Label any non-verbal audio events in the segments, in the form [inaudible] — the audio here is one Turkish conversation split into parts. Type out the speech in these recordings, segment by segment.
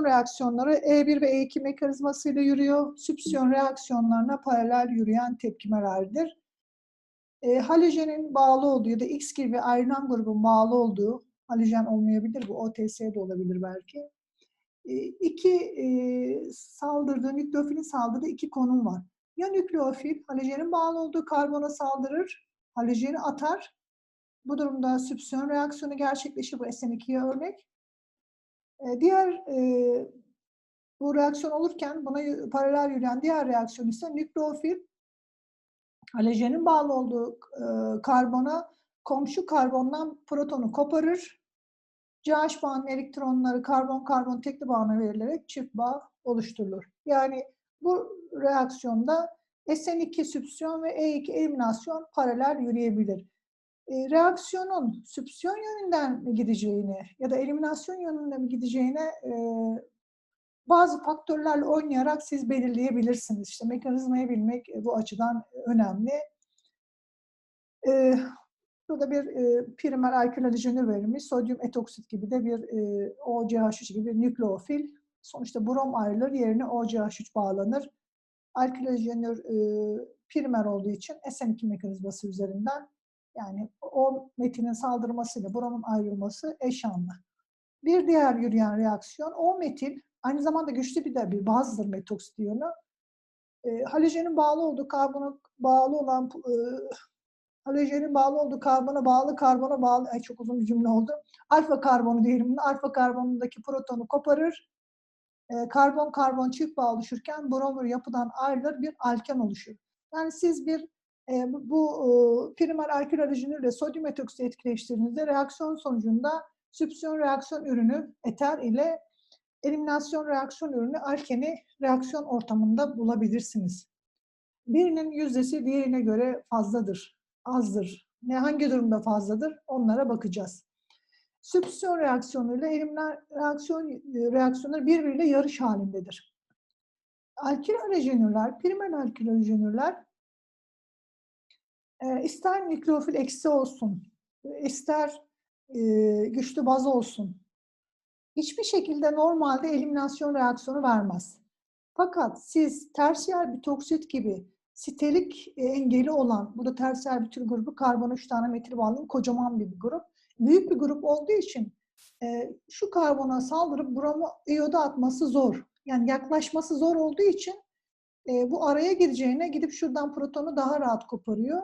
Süpsiyon reaksiyonları E1 ve E2 mekanizmasıyla yürüyor. Süpsiyon reaksiyonlarına paralel yürüyen tepkimelerdir. E, halojenin bağlı olduğu ya da X gibi ayrılan grubun bağlı olduğu, halojen olmayabilir bu, OTS de olabilir belki. E, iki e, saldırdığı, nükleofilin saldırdığı iki konum var. Ya nükleofil halojenin bağlı olduğu karbona saldırır, halojeni atar. Bu durumda süpsiyon reaksiyonu gerçekleşir. Bu SN2'ye örnek. E, diğer e, bu reaksiyon olurken buna paralel yürüyen diğer reaksiyon ise nükleofil halojenin bağlı olduğu e, karbona komşu karbondan protonu koparır. CH bağının elektronları karbon-karbon tekli bağına verilerek çift bağ oluşturulur. Yani bu reaksiyonda SN2 süpsiyon ve E2 eliminasyon paralel yürüyebilir. E, reaksiyonun süpsiyon yönünden mi gideceğini ya da eliminasyon yönünden mi gideceğine e, bazı faktörlerle oynayarak siz belirleyebilirsiniz. İşte mekanizmayı bilmek e, bu açıdan önemli. E, burada bir e, primer alkil halojenür verilmiş. Sodyum etoksit gibi de bir e, OCH3 gibi bir nükleofil. Sonuçta brom ayrılır, yerine OCH3 bağlanır. Alkil halojenür e, primer olduğu için SN2 mekanizması üzerinden yani o metinin saldırmasıyla bromun ayrılması eşanlı. Bir diğer yürüyen reaksiyon o metil aynı zamanda güçlü bir de bir bazıdır metoksit iyonu. E, halojenin bağlı olduğu karbona bağlı olan e, halojenin bağlı olduğu karbona bağlı karbona bağlı ay çok uzun bir cümle oldu. Alfa karbonu diyelim. Alfa karbonundaki protonu koparır. E, karbon karbon çift bağ oluşurken bromür yapıdan ayrılır bir alken oluşur. Yani siz bir bu e, primer alkil halojenürle sodyum etoksit etkileştirdiğinizde reaksiyon sonucunda süpsiyon reaksiyon ürünü eter ile eliminasyon reaksiyon ürünü alkeni reaksiyon ortamında bulabilirsiniz. Birinin yüzdesi diğerine göre fazladır, azdır. Ne hangi durumda fazladır onlara bakacağız. Sübstitüsyon reaksiyonuyla eliminasyon reaksiyonları birbiriyle yarış halindedir. Alkil halojenürler, primer alkil halojenürler e, ister nükleofil eksi olsun, ister e, güçlü baz olsun, hiçbir şekilde normalde eliminasyon reaksiyonu vermez. Fakat siz tersiyer bir toksit gibi sitelik engeli olan, bu da tersiyer bir tür grubu karbon 3 tane metil bağlı kocaman bir grup. Büyük bir grup olduğu için e, şu karbona saldırıp bromu iyoda atması zor. Yani yaklaşması zor olduğu için e, bu araya gireceğine gidip şuradan protonu daha rahat koparıyor.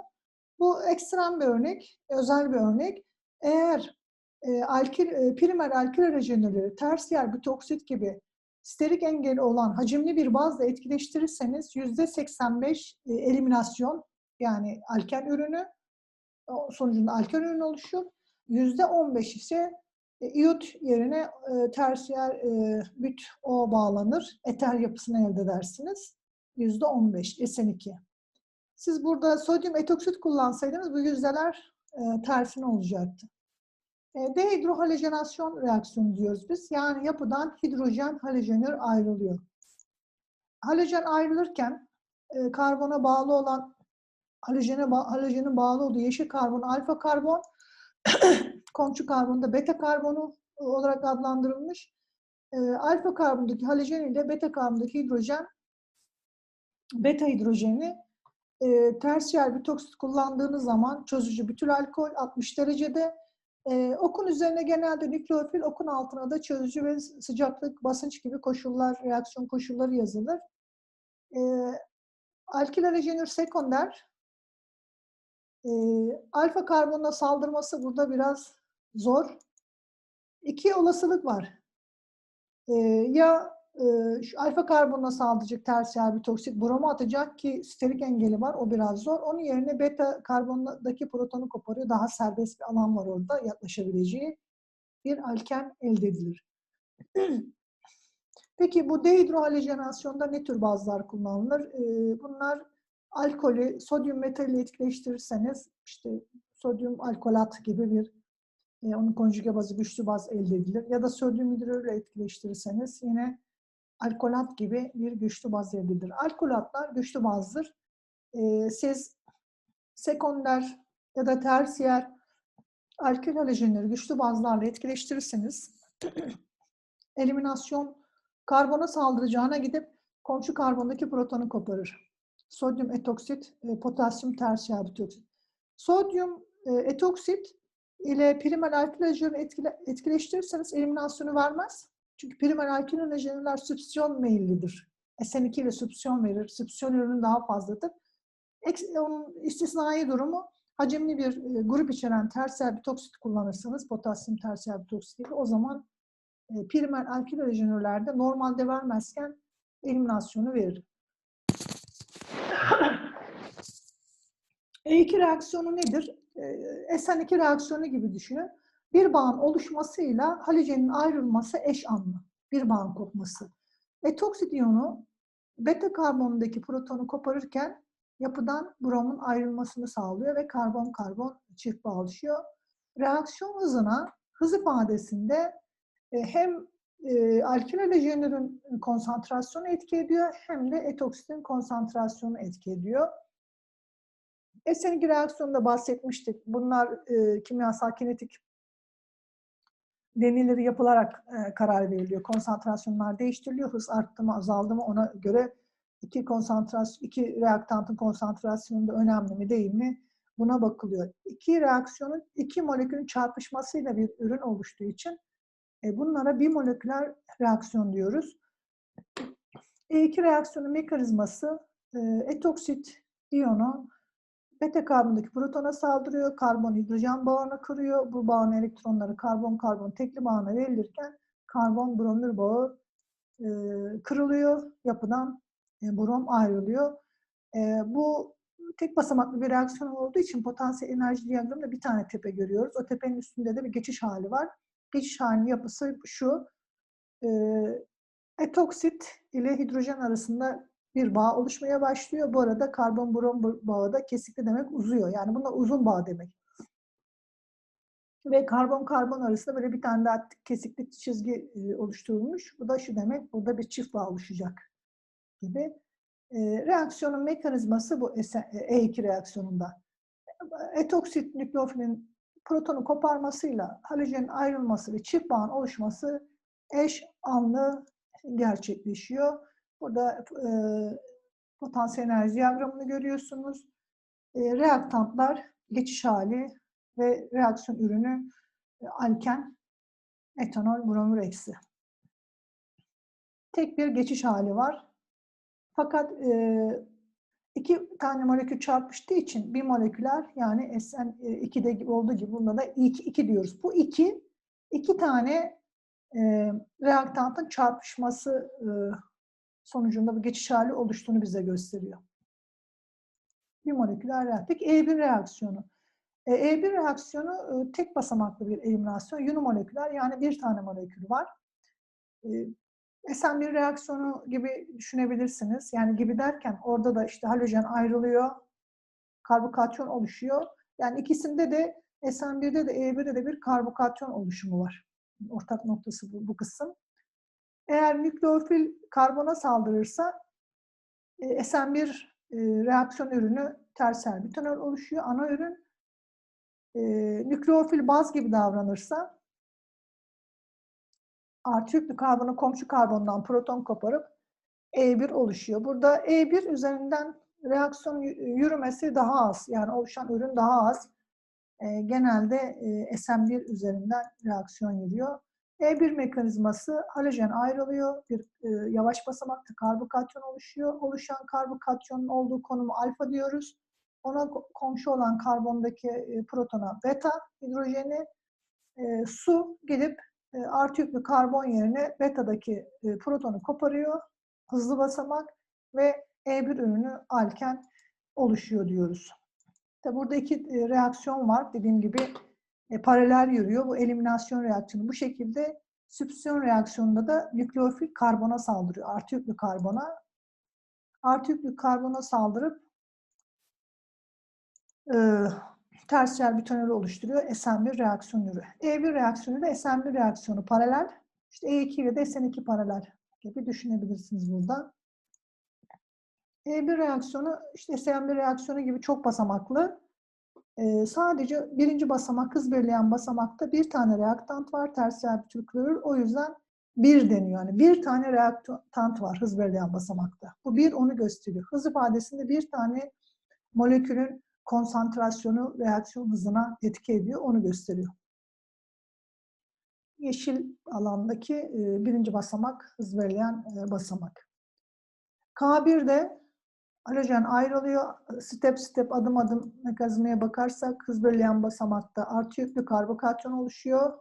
Bu ekstrem bir örnek, özel bir örnek. Eğer e, alkil, e, primer alkil halojenleri, tersiyer bir toksit gibi sterik engeli olan hacimli bir bazla etkileştirirseniz yüzde 85 e, eliminasyon yani alken ürünü sonucunda alken ürünü oluşur. Yüzde 15 ise e, iot yerine e, tersiyer e, büt O bağlanır. Eter yapısını elde edersiniz. Yüzde 15 SN2. Siz burada sodyum etoksit kullansaydınız bu yüzdeler e, tersine olacaktı. E, dehidrohalojenasyon reaksiyonu diyoruz biz. Yani yapıdan hidrojen halojenür ayrılıyor. Halojen ayrılırken e, karbona bağlı olan halojene halojenin bağlı olduğu yeşil karbon alfa karbon, [clears throat] komşu karbon da beta karbonu olarak adlandırılmış. E, alfa karbondaki halojen ile beta karbondaki hidrojen beta hidrojeni e, tersiyer bir toksit kullandığınız zaman çözücü bütül alkol 60 derecede e, okun üzerine genelde nükleofil, okun altına da çözücü ve sıcaklık, basınç gibi koşullar, reaksiyon koşulları yazılır. E, alkil halojenür sekonder, e, alfa karbonuna saldırması burada biraz zor. İki olasılık var. E, ya şu alfa karbonuna saldıracak tersiyer bir toksit bromo atacak ki sterik engeli var. O biraz zor. Onun yerine beta karbondaki protonu koparıyor. Daha serbest bir alan var orada yaklaşabileceği bir alken elde edilir. [clears throat] Peki bu dehidrohalojenasyonda ne tür bazlar kullanılır? Bunlar alkolü sodyum metal ile etkileştirirseniz işte sodyum alkolat gibi bir onun konjüge bazı güçlü baz elde edilir. Ya da sodyum hidrürle etkileştirirseniz yine alkolat gibi bir güçlü baz eldedir. Alkolatlar güçlü bazdır. Ee, siz sekonder ya da tersiyer alkil halojenleri güçlü bazlarla etkileştirirseniz [clears throat] eliminasyon Karbona saldıracağına gidip komşu karbondaki protonu koparır. Sodyum etoksit, e, potasyum tersiyer butoksit. Sodyum e, etoksit ile primer alkilajörü etkile, etkileştirirseniz eliminasyonu vermez. Çünkü primer alkilajörler sübsiyon meyillidir. SN2 ile sübsiyon verir. Sübsiyon ürünü daha fazladır. Onun istisnai durumu hacimli bir e, grup içeren tersiyer bitoksit kullanırsanız, potasyum tersiyer bitoksit gibi o zaman e, primer alkilajörlerde normalde vermezken eliminasyonu verir. E2 reaksiyonu nedir? E, SN2 reaksiyonu gibi düşünün. Bir bağın oluşmasıyla halojenin ayrılması eş anlı. Bir bağın kopması. Etoksit iyonu beta karbonundaki protonu koparırken yapıdan bromun ayrılmasını sağlıyor ve karbon-karbon çift bağ oluşuyor. Reaksiyon hızına hız ifadesinde e, hem e, alkil halojenlerin konsantrasyonu etki ediyor hem de etoksitin konsantrasyonu etki ediyor. SN2 reaksiyonunda bahsetmiştik. Bunlar e, kimyasal kinetik deneyleri yapılarak e, karar veriliyor. Konsantrasyonlar değiştiriliyor. Hız arttı mı azaldı mı ona göre iki konsantrasyon, iki reaktantın konsantrasyonu da önemli mi değil mi? Buna bakılıyor. İki reaksiyonun iki molekülün çarpışmasıyla bir ürün oluştuğu için e, bunlara bimoleküler reaksiyon diyoruz. E2 reaksiyonun mekanizması e, etoksit iyonu beta karbondaki protona saldırıyor, karbon hidrojen bağını kırıyor. Bu bağın elektronları karbon-karbon tekli bağına verilirken karbon bromür bağı e, kırılıyor yapıdan e, brom ayrılıyor. E, bu tek basamaklı bir reaksiyon olduğu için potansiyel enerji diyagramında bir tane tepe görüyoruz. O tepenin üstünde de bir geçiş hali var. Geçiş halinin yapısı şu. E, etoksit ile hidrojen arasında bir bağ oluşmaya başlıyor. Bu arada karbon brom bağı da kesikli demek uzuyor. Yani bunlar uzun bağ demek. Ve karbon karbon arasında böyle bir tane daha kesikli çizgi e, oluşturulmuş. Bu da şu demek, burada bir çift bağ oluşacak gibi. E, reaksiyonun mekanizması bu E2 reaksiyonunda. Etoksit nükleofilin protonu koparmasıyla halojenin ayrılması ve çift bağın oluşması eş anlı gerçekleşiyor. Burada e, potansiyel enerji diyagramını görüyorsunuz. E, reaktantlar geçiş hali ve reaksiyon ürünü e, alken, etanol, bromür eksi. Tek bir geçiş hali var. Fakat e, iki tane molekül çarpıştığı için bir moleküler yani SN2'de olduğu gibi bunda da 2, 2 diyoruz. Bu iki, iki tane e, reaktantın çarpışması e, sonucunda bu geçiş hali oluştuğunu bize gösteriyor. Bir moleküler reaksiyon. Peki E1 reaksiyonu. E1 reaksiyonu tek basamaklı bir eliminasyon. Unimoleküler yani bir tane molekül var. SN1 reaksiyonu gibi düşünebilirsiniz. Yani gibi derken orada da işte halojen ayrılıyor, karbokatyon oluşuyor. Yani ikisinde de SN1'de de E1'de de bir karbokatyon oluşumu var. Ortak noktası bu, bu kısım. Eğer nükleofil karbona saldırırsa e, SN1 e, reaksiyon ürünü terser butanol oluşuyor. Ana ürün e, nükleofil baz gibi davranırsa artı yüklü karbonu komşu karbondan proton koparıp E1 oluşuyor. Burada E1 üzerinden reaksiyon yürümesi daha az. Yani oluşan ürün daha az. E, genelde e, SM1 üzerinden reaksiyon yürüyor. E1 mekanizması halojen ayrılıyor. Bir e, yavaş basamakta karbokatyon oluşuyor. Oluşan karbokatyonun olduğu konumu alfa diyoruz. Ona komşu olan karbondaki e, protona beta hidrojeni e, su gidip e, artı yüklü karbon yerine betadaki e, protonu koparıyor. Hızlı basamak ve E1 ürünü alken oluşuyor diyoruz. Burada iki e, reaksiyon var. Dediğim gibi e, paralel yürüyor. Bu eliminasyon reaksiyonu. Bu şekilde sübsiyon reaksiyonunda da nükleofil karbona saldırıyor. Artı yüklü karbona. Artı yüklü karbona saldırıp e, tersiyer butanol oluşturuyor. SN1 reaksiyon ürü. E1 reaksiyonu da SN1 reaksiyonu paralel. İşte E2 ile de SN2 paralel gibi düşünebilirsiniz burada. E1 reaksiyonu işte SN1 reaksiyonu gibi çok basamaklı. Ee, sadece birinci basamak hız belirleyen basamakta bir tane reaktant var tersiyer butylklorür. O yüzden bir deniyor. Yani bir tane reaktant var hız belirleyen basamakta. Bu bir onu gösteriyor. Hız ifadesinde bir tane molekülün konsantrasyonu reaksiyon hızına etki ediyor. Onu gösteriyor. Yeşil alandaki e, birinci basamak hız belirleyen e, basamak. K1'de halojen ayrılıyor. Step step adım adım mekanizmaya bakarsak hız belirleyen basamakta artı yüklü karbokatyon oluşuyor.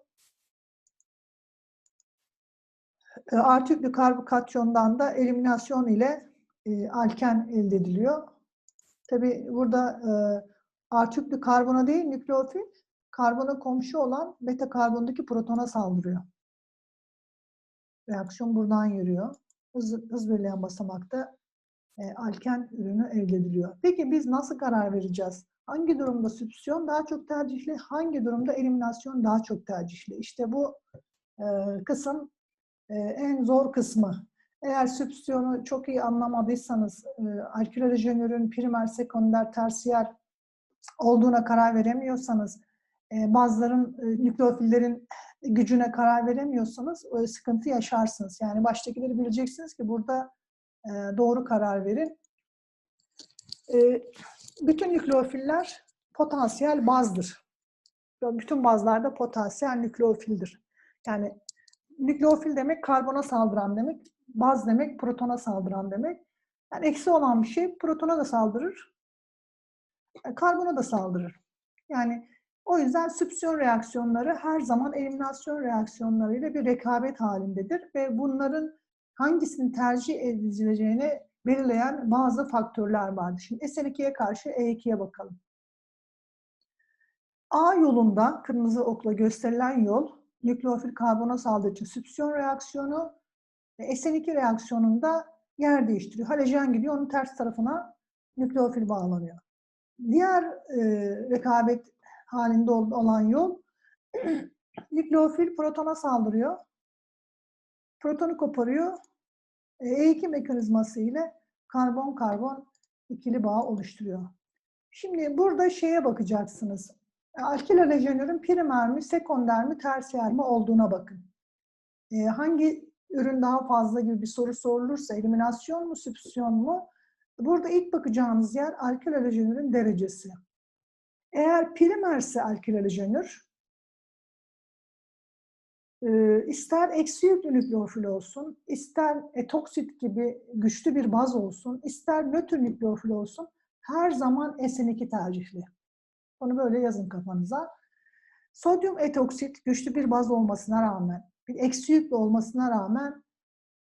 E, artı yüklü karbokatyondan da eliminasyon ile e, alken elde ediliyor. Tabi burada e, artı yüklü karbona değil nükleofil, karbona komşu olan beta karbondaki protona saldırıyor. Reaksiyon buradan yürüyor. Hız, hız belirleyen basamakta e, alken ürünü elde ediliyor. Peki biz nasıl karar vereceğiz? Hangi durumda sübsisyon daha çok tercihli, hangi durumda eliminasyon daha çok tercihli? İşte bu e, kısım e, en zor kısmı. Eğer sübsiyonu çok iyi anlamadıysanız, e, alkülojenörün primer, sekonder, tersiyer olduğuna karar veremiyorsanız, e, bazıların e, nükleofillerin gücüne karar veremiyorsanız e, sıkıntı yaşarsınız. Yani baştakileri bileceksiniz ki burada doğru karar verin. E, bütün nükleofiller potansiyel bazdır. Bütün bazlarda potansiyel nükleofildir. Yani nükleofil demek karbona saldıran demek. Baz demek protona saldıran demek. Yani eksi olan bir şey protona da saldırır. E, karbona da saldırır. Yani o yüzden sübsiyon reaksiyonları her zaman eliminasyon reaksiyonlarıyla bir rekabet halindedir ve bunların hangisini tercih edileceğini belirleyen bazı faktörler vardır. Şimdi SN2'ye karşı E2'ye bakalım. A yolunda, kırmızı okla gösterilen yol, nükleofil karbona saldırı için sübsiyon reaksiyonu ve SN2 reaksiyonunda yer değiştiriyor. Halojen gidiyor, onun ters tarafına nükleofil bağlanıyor. Diğer e, rekabet halinde olan yol [clears throat] nükleofil protona saldırıyor. Protonu koparıyor. E2 mekanizması ile karbon-karbon ikili bağ oluşturuyor. Şimdi burada şeye bakacaksınız. Alkil halojenörün primer mi, sekonder mi, tersiyer mi olduğuna bakın. E, hangi ürün daha fazla gibi bir soru sorulursa eliminasyon mu, sübsiyon mu? Burada ilk bakacağınız yer alkil halojenörün derecesi. Eğer primerse alkil halojenör, ister eksi yüklü nükleofil olsun, ister etoksit gibi güçlü bir baz olsun, ister nötr nükleofil olsun, her zaman SN2 tercihli. Onu böyle yazın kafanıza. Sodyum etoksit güçlü bir baz olmasına rağmen, bir eksi yüklü olmasına rağmen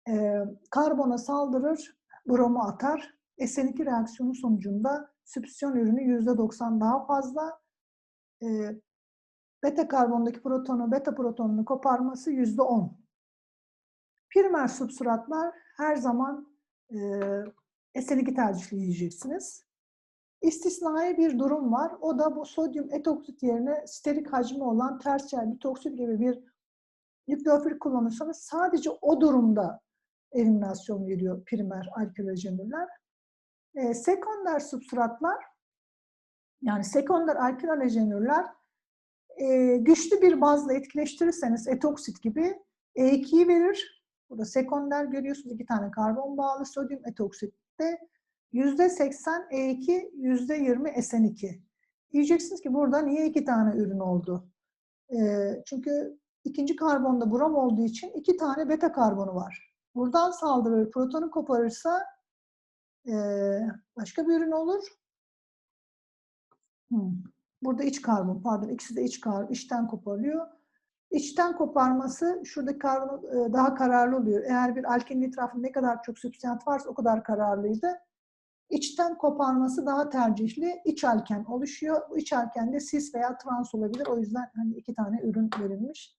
e, karbona saldırır, bromu atar. SN2 reaksiyonu sonucunda sübsisyon ürünü %90 daha fazla. E, beta karbondaki protonu, beta protonunu koparması %10. Primer substratlar her zaman e, SN2 tercihleyeceksiniz. İstisnai bir durum var. O da bu sodyum etoksit yerine sterik hacmi olan tersiyer bitoksit gibi bir nükleofil kullanırsanız sadece o durumda eliminasyon veriyor primer alkalojenürler. E, sekonder substratlar yani sekonder alkalojenürler e, güçlü bir bazla etkileştirirseniz etoksit gibi E2'yi verir. Burada sekonder görüyorsunuz iki tane karbon bağlı sodyum etoksitte %80 E2, %20 SN2. Diyeceksiniz ki burada niye iki tane ürün oldu? E, çünkü ikinci karbonda brom olduğu için iki tane beta karbonu var. Buradan saldırır, protonu koparırsa e, başka bir ürün olur. Hmm. Burada iç karbon, pardon ikisi de iç karbon, içten koparılıyor. İçten koparması şuradaki karbon daha kararlı oluyor. Eğer bir alkenin etrafında ne kadar çok sübstiyat varsa o kadar kararlıydı. İçten koparması daha tercihli. İç alken oluşuyor. Bu iç alkende sis veya trans olabilir. O yüzden hani iki tane ürün verilmiş.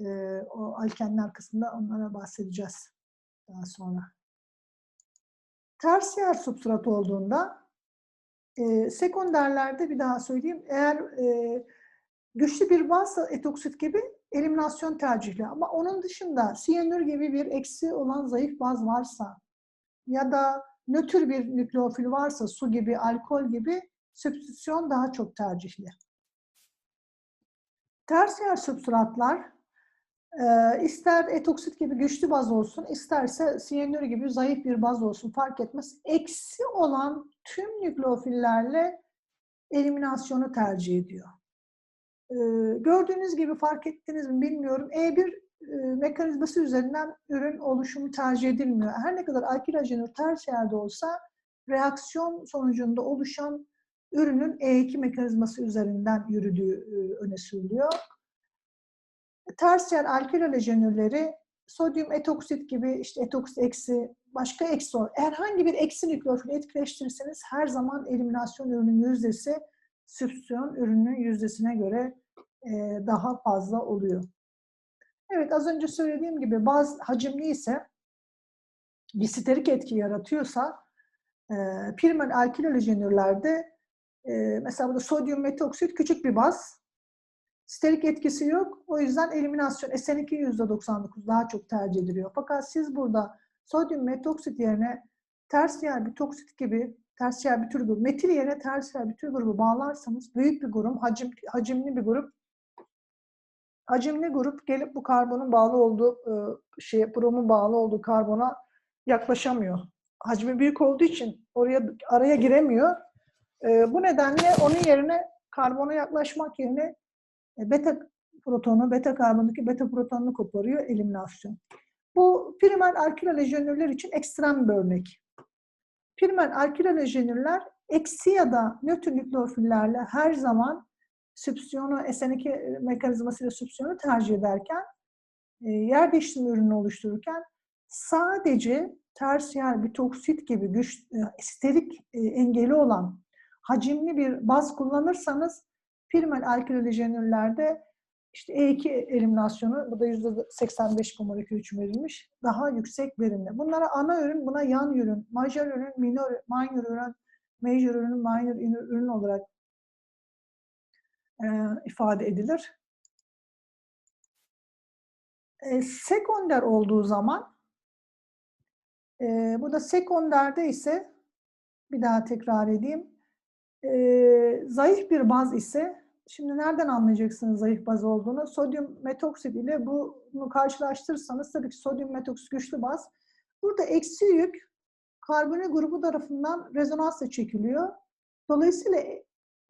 Ee, o alkenler kısmında onlara bahsedeceğiz daha sonra. Tersiyer substrat olduğunda e, sekonderlerde bir daha söyleyeyim. Eğer e, güçlü bir varsa etoksit gibi eliminasyon tercihli. Ama onun dışında siyanür gibi bir eksi olan zayıf baz varsa ya da nötr bir nükleofil varsa su gibi, alkol gibi sübstitüsyon daha çok tercihli. Tersiyer substratlar Ee, ister etoksit gibi güçlü baz olsun, isterse siyanür gibi zayıf bir baz olsun fark etmez. Eksi olan tüm nükleofillerle eliminasyonu tercih ediyor. Ee, gördüğünüz gibi fark ettiniz mi bilmiyorum. E1 e, mekanizması üzerinden ürün oluşumu tercih edilmiyor. Her ne kadar alkil ajenür ters yerde olsa reaksiyon sonucunda oluşan ürünün E2 mekanizması üzerinden yürüdüğü e, öne sürülüyor. Ters yer alkil halojenürleri sodyum etoksit gibi işte etoksit eksi başka eksi herhangi bir eksi nükleofil etkileştirirseniz her zaman eliminasyon ürünün yüzdesi sübstiyon ürünün yüzdesine göre e, daha fazla oluyor. Evet az önce söylediğim gibi baz hacimli ise bir sterik etki yaratıyorsa e, primer alkil halojenürlerde e, mesela burada sodyum metoksit küçük bir baz sterik etkisi yok. O yüzden eliminasyon SN2 %99 daha çok tercih ediliyor. Fakat siz burada sodyum metoksit yerine tersiyer bir toksit gibi tersiyer bir grubu, metil yerine tersiyer bir grubu bağlarsanız büyük bir grup, hacim, hacimli bir grup hacimli grup gelip bu karbonun bağlı olduğu şey bromun bağlı olduğu karbona yaklaşamıyor. Hacmi büyük olduğu için oraya araya giremiyor. Bu nedenle onun yerine karbona yaklaşmak yerine e, beta protonu, beta karbondaki beta protonunu koparıyor eliminasyon. Bu primer alkil halojenürler için ekstrem bir örnek. Primer alkil halojenürler eksi ya da nötr nükleofillerle her zaman süpsiyonu, SN2 mekanizmasıyla süpsiyonu tercih ederken, e, yer değiştirme ürünü oluştururken sadece tersiyer bir toksit gibi güç, e, sterik engeli olan hacimli bir baz kullanırsanız primer alkilolijenürlerde işte E2 eliminasyonu, bu da %85 bu molekül için verilmiş, daha yüksek verimli. Bunlara ana ürün, buna yan ürün, major ürün, minor, minor ürün, major ürün, minor ürün olarak e, ifade edilir. E, sekonder olduğu zaman, e, bu da sekonderde ise, bir daha tekrar edeyim, e, zayıf bir baz ise, şimdi nereden anlayacaksınız zayıf baz olduğunu? Sodyum metoksit ile bunu karşılaştırırsanız tabii ki sodyum metoksit güçlü baz. Burada eksi yük karbonil grubu tarafından rezonansla çekiliyor. Dolayısıyla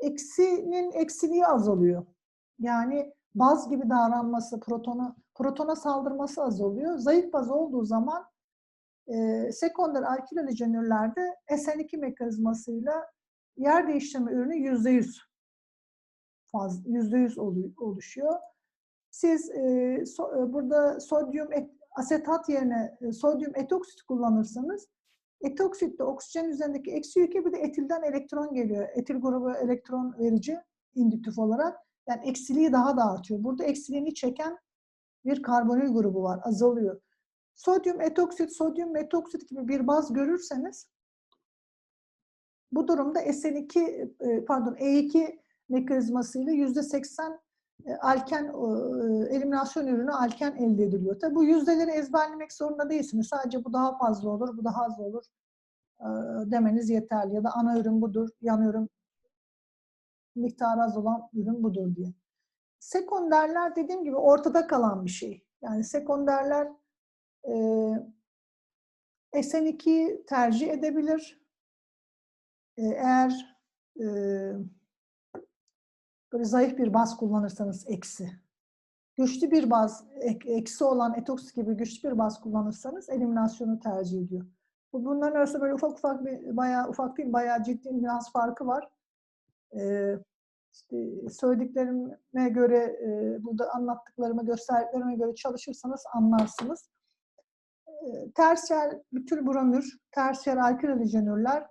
eksinin eksiliği azalıyor. Yani baz gibi davranması, protona, protona saldırması azalıyor. Zayıf baz olduğu zaman e, sekonder alkil halojenürlerde SN2 mekanizmasıyla yer değiştirme ürünü yüzde yüz fazla, yüzde yüz oluşuyor. Siz e, so, e, burada sodyum et, asetat yerine e, sodyum etoksit kullanırsanız etoksitte oksijen üzerindeki eksi yükü bir de etilden elektron geliyor. Etil grubu elektron verici indüktif olarak. Yani eksiliği daha da artıyor. Burada eksiliğini çeken bir karbonil grubu var. Azalıyor. Sodyum etoksit, sodyum metoksit gibi bir baz görürseniz bu durumda SN2 e, pardon E2 mekanizmasıyla yüzde seksen e, alken e, eliminasyon ürünü alken elde ediliyor. Tabi bu yüzdeleri ezberlemek zorunda değilsiniz. Sadece bu daha fazla olur, bu daha az olur demeniz yeterli. Ya da ana ürün budur, yan ürün miktarı az olan ürün budur diye. Sekonderler dediğim gibi ortada kalan bir şey. Yani sekonderler e, SN2'yi tercih edebilir eğer e, böyle zayıf bir baz kullanırsanız eksi, güçlü bir baz, eksi olan etoks gibi güçlü bir baz kullanırsanız eliminasyonu tercih ediyor. Bunların arasında böyle ufak ufak bir, bayağı ufak değil, bayağı ciddi biraz farkı var. Ee, işte söylediklerime göre, e, burada anlattıklarıma, gösterdiklerime göre çalışırsanız anlarsınız. E, tersiyer bütün bromür, tersiyer alkil halojenürler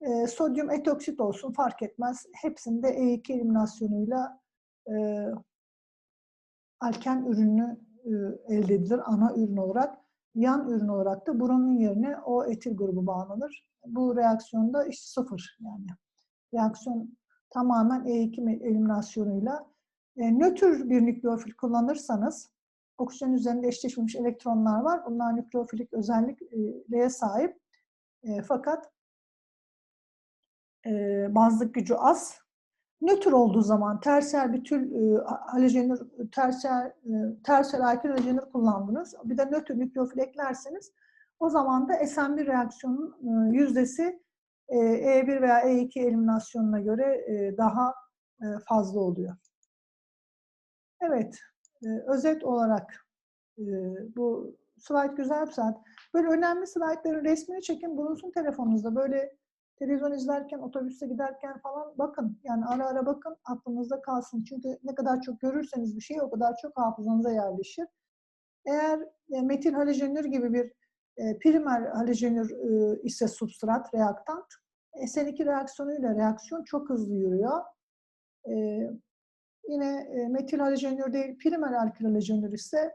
e, sodyum etoksit olsun fark etmez. Hepsinde E2 eliminasyonuyla e, alken ürünü e, elde edilir ana ürün olarak. Yan ürün olarak da buranın yerine o etil grubu bağlanır. Bu reaksiyonda işte sıfır yani. Reaksiyon tamamen E2 eliminasyonuyla. E, nötr bir nükleofil kullanırsanız oksijen üzerinde eşleşmemiş elektronlar var. Bunlar nükleofilik özelliklere sahip. E, fakat e, bazlık gücü az. nötr olduğu zaman tersiyer bütül e, halojenür tersiyer e, tersiyer alkil halojenür kullandınız. Bir de nötr nükleofil eklerseniz o zaman da SN1 reaksiyonun e, yüzdesi e, E1 veya E2 eliminasyonuna göre e, daha e, fazla oluyor. Evet, e, özet olarak e, bu slide güzel bir slide. Böyle önemli slaytların resmini çekin, bulunsun telefonunuzda. Böyle televizyon izlerken, otobüste giderken falan bakın. Yani ara ara bakın, aklınızda kalsın. Çünkü ne kadar çok görürseniz bir şey o kadar çok hafızanıza yerleşir. Eğer e, metil halojenür gibi bir e, primer halojenür e, ise substrat, reaktant, SN2 reaksiyonuyla reaksiyon çok hızlı yürüyor. Yine metil halojenür değil, primer alkil halojenür ise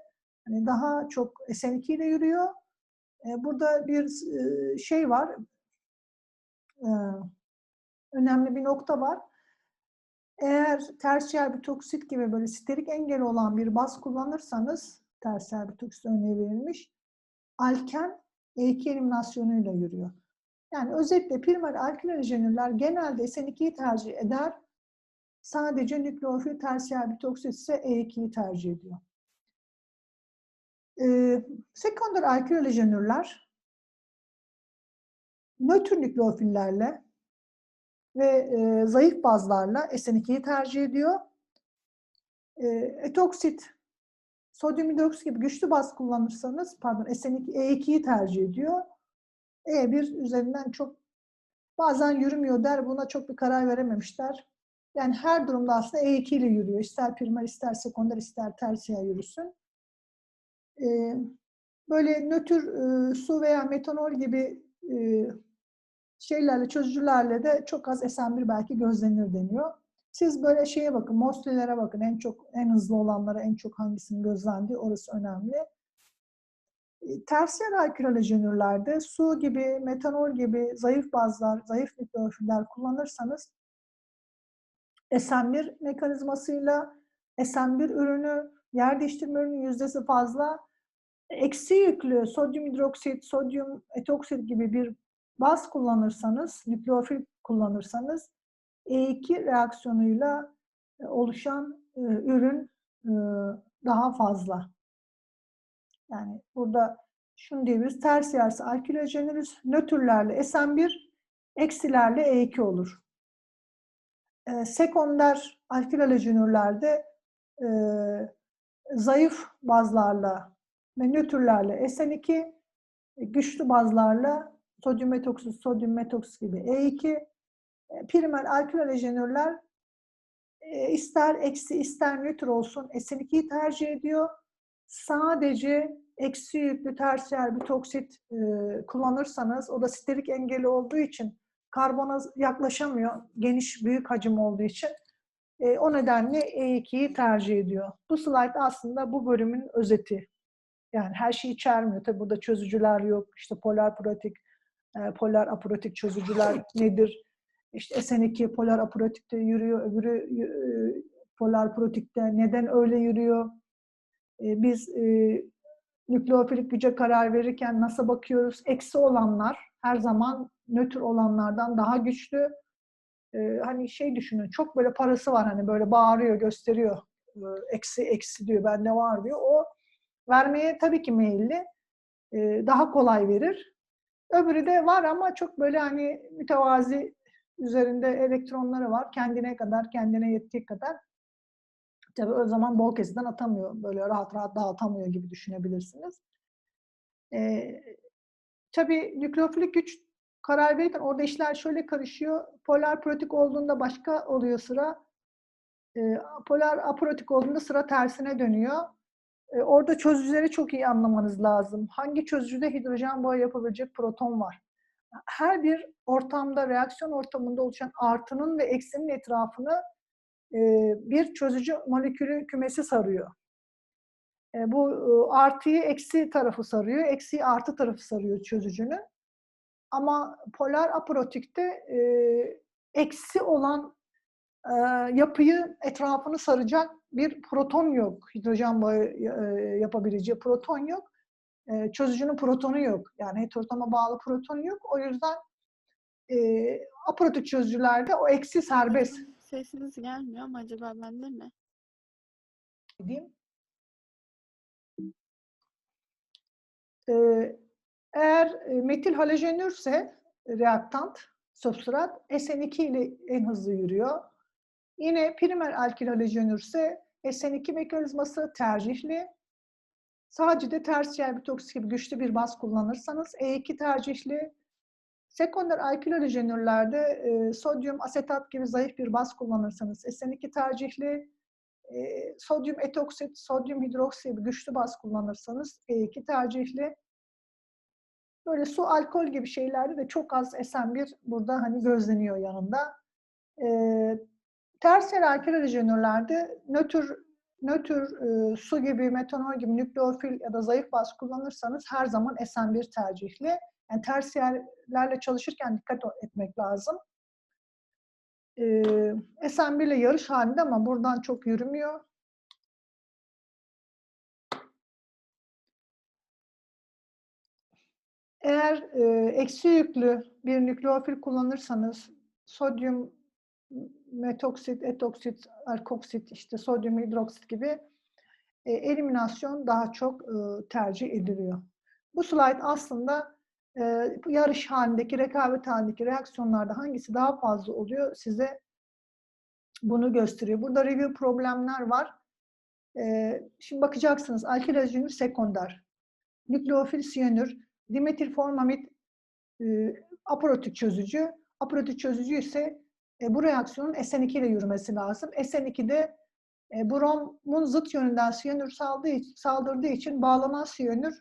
hani daha çok SN2 ile yürüyor. Burada bir şey var, e, önemli bir nokta var. Eğer tersiyer bir toksit gibi böyle sterik engeli olan bir baz kullanırsanız, tersiyer bir toksit örneği verilmiş, alken E2 eliminasyonuyla yürüyor. Yani özetle primer alkil genelde SN2'yi tercih eder. Sadece nükleofil tersiyer bir toksit ise E2'yi tercih ediyor. Ee, sekonder alkil nötr nükleofillerle ve e, zayıf bazlarla SN2'yi tercih ediyor. E, etoksit, sodyum hidroksit gibi güçlü baz kullanırsanız, pardon SN2, E2'yi tercih ediyor. E1 üzerinden çok bazen yürümüyor der, buna çok bir karar verememişler. Yani her durumda aslında E2 ile yürüyor. İster primer, ister sekonder, ister tersiyer yürüsün. E, böyle nötr e, su veya metanol gibi e, şeylerle, çözücülerle de çok az SN1 belki gözlenir deniyor. Siz böyle şeye bakın, Mosley'lere bakın. En çok, en hızlı olanlara en çok hangisinin gözlendiği orası önemli. E, tersiyer alkil halojenürlerde su gibi, metanol gibi zayıf bazlar, zayıf nükleofiller kullanırsanız SN1 mekanizmasıyla SN1 ürünü, yer değiştirme ürünün yüzdesi fazla. Eksi yüklü sodyum hidroksit, sodyum etoksit gibi bir baz kullanırsanız, nükleofil kullanırsanız E2 reaksiyonuyla e, oluşan e, ürün e, daha fazla. Yani burada şunu diyebiliriz. Tersiyerse alkilojenürüz, nötrlerle SN1, eksilerle E2 olur. E, sekonder alkilojenürlerde e, zayıf bazlarla ve nötrlerle SN2, güçlü bazlarla sodyum metoksit, sodyum metoksit gibi E2, primer alkil halojenürler ister eksi ister nötr olsun SN2'yi tercih ediyor. Sadece eksi yüklü tersiyer bir toksit e, kullanırsanız o da sterik engeli olduğu için karbona yaklaşamıyor. Geniş büyük hacim olduğu için. E, o nedenle E2'yi tercih ediyor. Bu slide aslında bu bölümün özeti. Yani her şeyi içermiyor. Tabi burada çözücüler yok. İşte polar protik, [laughs] e, polar aprotik çözücüler nedir? İşte SN2 polar aprotikte yürüyor, öbürü e, polar protikte neden öyle yürüyor? E, biz e, nükleofilik güce karar verirken nasıl bakıyoruz? Eksi olanlar her zaman nötr olanlardan daha güçlü. E, hani şey düşünün, çok böyle parası var hani böyle bağırıyor, gösteriyor. E, eksi eksi diyor, bende var diyor. O vermeye tabii ki meyilli. E, daha kolay verir. Öbürü de var ama çok böyle hani mütevazi üzerinde elektronları var. Kendine kadar, kendine yettiği kadar. Tabii o zaman bol kesiden atamıyor. Böyle rahat rahat dağıtamıyor gibi düşünebilirsiniz. Ee, tabii nükleofilik güç karar verirken orada işler şöyle karışıyor. Polar protik olduğunda başka oluyor sıra. Ee, polar aprotik olduğunda sıra tersine dönüyor. Ee, orada çözücüleri çok iyi anlamanız lazım. Hangi çözücüde hidrojen bağı yapabilecek proton var? Her bir ortamda, reaksiyon ortamında oluşan artının ve eksinin etrafını e, bir çözücü molekülü kümesi sarıyor. E, bu e, artıyı eksi tarafı sarıyor, eksi artı tarafı sarıyor çözücünün. Ama polar aprotikte e, eksi olan e, yapıyı etrafını saracak bir proton yok. Hidrojen bağı e, yapabileceği proton yok. E, çözücünün protonu yok. Yani heterotoma bağlı proton yok. O yüzden e, aprotik çözücülerde o eksi serbest. Sesiniz gelmiyor ama acaba bende mi? diyeyim. Ee, eğer e, metil halojenürse reaktant, substrat SN2 ile en hızlı yürüyor. Yine primer alkil halojenürse SN2 mekanizması tercihli. Sadece de tersiyer bitoks gibi güçlü bir baz kullanırsanız E2 tercihli. Sekonder alkil halojenürlerde e, sodyum asetat gibi zayıf bir baz kullanırsanız SN2 tercihli. E, sodyum etoksit, sodyum hidroksit gibi güçlü baz kullanırsanız E2 tercihli. Böyle su, alkol gibi şeylerde de çok az SN1 burada hani gözleniyor yanında. E, tersiyer alkil halojenürlerde nötr nötr e, su gibi, metanol gibi nükleofil ya da zayıf baz kullanırsanız her zaman SN1 tercihli. Yani tersiyerlerle çalışırken dikkat etmek lazım. Ee, SN1 ile yarış halinde ama buradan çok yürümüyor. Eğer e, eksi yüklü bir nükleofil kullanırsanız sodyum metoksit, etoksit, alkoksit, işte sodyum hidroksit gibi e, eliminasyon daha çok e, tercih ediliyor. Bu slide aslında e, yarış halindeki, rekabet halindeki reaksiyonlarda hangisi daha fazla oluyor size bunu gösteriyor. Burada review problemler var. E, şimdi bakacaksınız alkil halojenür sekonder, nükleofil siyanür, dimetil formamid e, aprotik çözücü. Aprotik çözücü ise e, bu reaksiyonun SN2 ile yürümesi lazım. SN2'de e, bromun zıt yönünden siyanür saldığı, saldırdığı için bağlanan siyanür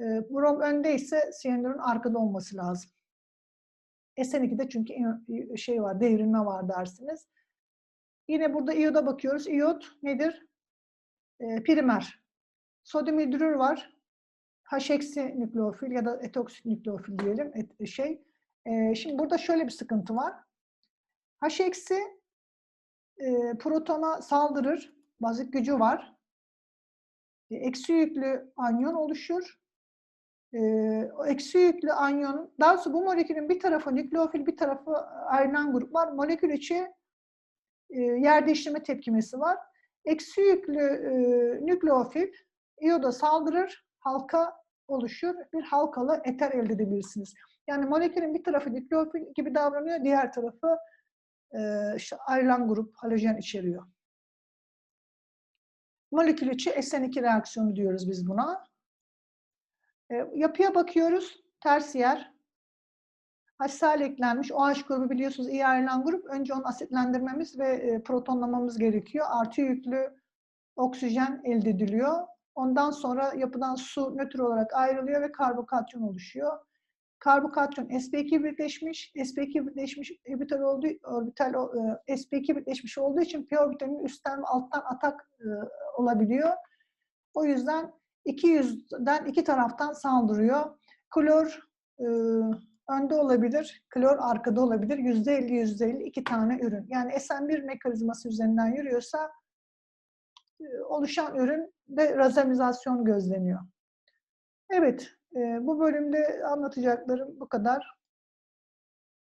e, brom önde ise siyanürün arkada olması lazım. SN2'de çünkü şey var, devrilme var dersiniz. Yine burada iyoda bakıyoruz. İyot nedir? E, primer. Sodyum hidrür var. H eksi nükleofil ya da etoksit nükleofil diyelim et, şey. E, şimdi burada şöyle bir sıkıntı var. H eksi e, protona saldırır. Bazik gücü var. E, eksi yüklü anyon oluşur. E, o eksi yüklü anyon, daha sonra bu molekülün bir tarafı nükleofil, bir tarafı ayrılan grup var. Molekül içi e, yer değiştirme tepkimesi var. Eksi yüklü e, nükleofil iyoda saldırır, halka oluşur. Bir halkalı eter elde edebilirsiniz. Yani molekülün bir tarafı nükleofil gibi davranıyor, diğer tarafı işte ayrılan grup halojen içeriyor. Molekül içi SN2 reaksiyonu diyoruz biz buna. E, yapıya bakıyoruz. Tersiyer. Hasal eklenmiş. OH grubu biliyorsunuz iyi ayrılan grup. Önce onu asitlendirmemiz ve e, protonlamamız gerekiyor. Artı yüklü oksijen elde ediliyor. Ondan sonra yapıdan su nötr olarak ayrılıyor ve karbokatyon oluşuyor. Karbokatyon sp2 birleşmiş, sp2 birleşmiş orbital olduğu orbital e, sp2 birleşmiş olduğu için p orbitalinin üstten ve alttan atak e, olabiliyor. O yüzden 200'den iki taraftan saldırıyor. Klor e, önde olabilir, klor arkada olabilir. %50 %50 iki tane ürün. Yani SN1 mekanizması üzerinden yürüyorsa oluşan ürün de razamizasyon gözleniyor. Evet, bu bölümde anlatacaklarım bu kadar.